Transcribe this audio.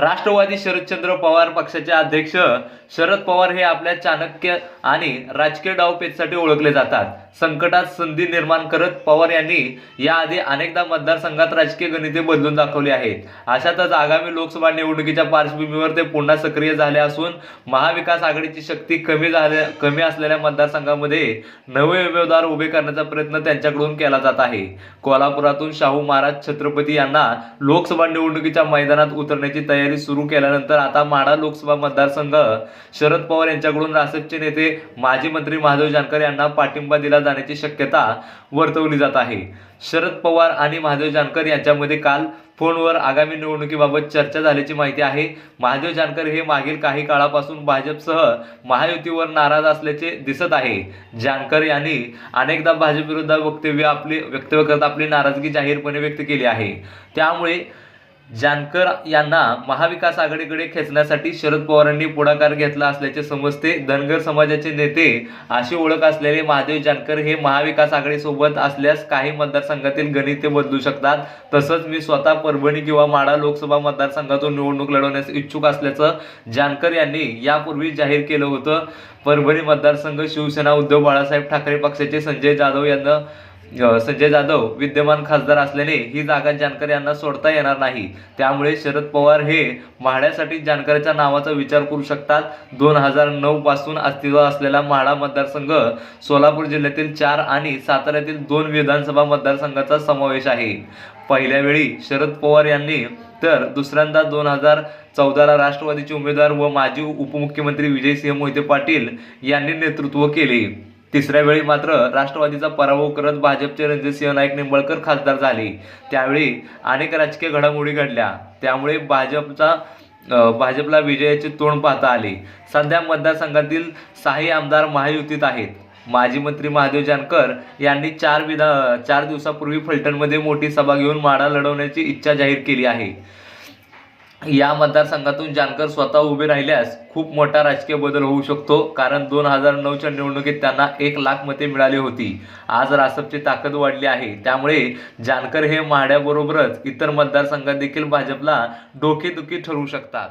राष्ट्रवादी शरदचंद्र पवार पक्षाचे अध्यक्ष शरद पवार हे आपल्या चाणक्य आणि राजकीय डावपेचसाठी ओळखले जातात. संकटात संधी निर्माण करत पवार यांनी याआधी अनेकदा मतदारसंघात राजकीय गणिते बदलून दाखवली आहेत. अशातच आगामी लोकसभा निवडणुकीच्या पार्श्वभूमीवर ते पुन्हा सक्रिय झाले असून महाविकास आघाडीची शक्ती कमी झाल्या कमी असलेल्या मतदारसंघामध्ये नवे उमेदवार उभे करण्याचा प्रयत्न त्यांच्याकडून केला जात आहे. कोल्हापुरातून शाहू महाराज छत्रपती यांना लोकसभा निवडणुकीच्या मैदानात उतरण्याची तयारी सुरू केल्यानंतर आता माढा लोकसभा मतदारसंघ शरद पवार यांच्याकडून रासपचे नेते माजी मंत्री महादेव जानकर यांना पाठिंबा दिला जाण्याची शक्यता वर्तवली जात आहे. शरद पवार आणि महादेव जानकर यांच्यामध्ये काल फोनवर आगामी निवडणुकीबाबत चर्चा झाल्याची माहिती आहे. महादेव जानकर हे मागील काही काळापासून भाजपसह महायुतीवर नाराज असल्याचे दिसत आहे. जानकर यांनी अनेकदा भाजप विरुद्ध वक्तव्य आपली वक्तव्य करत आपली नाराजगी जाहीरपणे व्यक्त केली आहे. त्यामुळे जानकर यांना महाविकास आघाडीकडे खेचण्यासाठी शरद पवारांनी पुढाकार घेतला असल्याचे समजते. धनगर समाजाचे नेते अशी ओळख असलेले महादेव जानकर हे महाविकास आघाडीसोबत असल्यास काही मतदारसंघातील गणिते बदलू शकतात. तसंच मी स्वतः परभणी किंवा माडा लोकसभा मतदारसंघातून निवडणूक लढवण्यास इच्छुक असल्याचं जानकर यांनी यापूर्वी जाहीर केलं होतं. परभणी मतदारसंघ शिवसेना उद्धव बाळासाहेब ठाकरे पक्षाचे संजय जाधव यांना संजय जाधव विद्यमान खासदार असल्याने ही जागा जानकर यांना सोडता येणार नाही. त्यामुळे शरद पवार हे म्हाड्यासाठी जानकरच्या नावाचा विचार करू शकतात. दोन हजार नऊ पासून अस्तित्वात असलेला म्हाडा मतदारसंघ सोलापूर जिल्ह्यातील चार आणि साताऱ्यातील दोन विधानसभा मतदारसंघाचा समावेश आहे. पहिल्या वेळी शरद पवार यांनी तर दुसऱ्यांदा दोन हजार चौदाला राष्ट्रवादीचे उमेदवार व माजी उपमुख्यमंत्री विजयसिंह मोहिते पाटील यांनी नेतृत्व केले. तिसऱ्या वेळी मात्र राष्ट्रवादीचा पराभव करत भाजपचे रणजितसिंह नाईक निंबाळकर खासदार झाले. त्यावेळी अनेक राजकीय घडामोडी घडल्या. त्यामुळे भाजपचा भाजपला विजयाचे तोंड पाहता आले. सध्या मतदारसंघातील सहाही आमदार महायुतीत आहेत. माजी मंत्री महादेव जानकर यांनी चार विधा चार दिवसापूर्वी फलटणमध्ये मोठी सभा घेऊन माडा लढवण्याची इच्छा जाहीर केली आहे. या मतदारसंघातून जानकर स्वतः उभे राहिल्यास खूप मोठा राजकीय बदल होऊ शकतो कारण दोन हजार नऊच्या निवडणुकीत त्यांना एक लाख मते मिळाली होती. आज रासपची ताकद वाढली आहे. त्यामुळे जानकर हे महाड्याबरोबरच इतर मतदारसंघात देखील भाजपला डोकेदुखी ठरू शकतात.